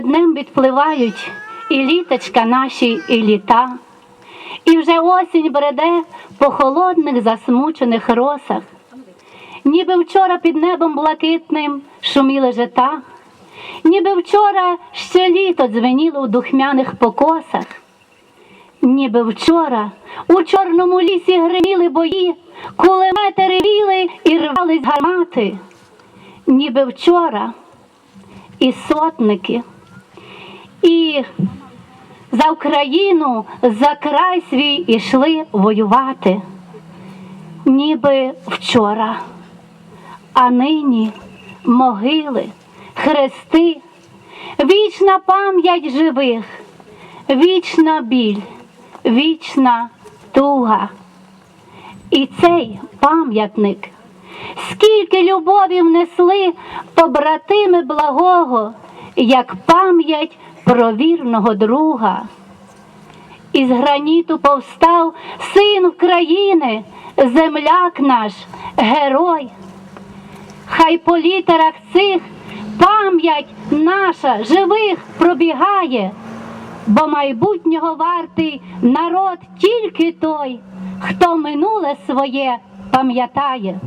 Днем відпливають і літочка наші, і літа, і вже осінь бреде по холодних засмучених росах, ніби вчора під небом блакитним шуміли жита, ніби вчора ще літо дзвеніло у духмяних покосах, ніби вчора у чорному лісі гриміли бої, кулемети ревіли і рвались гармати, ніби вчора і сотники, і за Україну, за край свій ішли воювати, ніби вчора, а нині могили, хрести, вічна пам'ять живих, вічна біль, вічна туга. І цей пам'ятник, скільки любові внесли побратими благого, як пам'ять про вірного друга. Із граніту повстав син України, земляк наш, герой. Хай по літерах цих пам'ять наша живих пробігає, бо майбутнього вартий народ тільки той, хто минуле своє пам'ятає.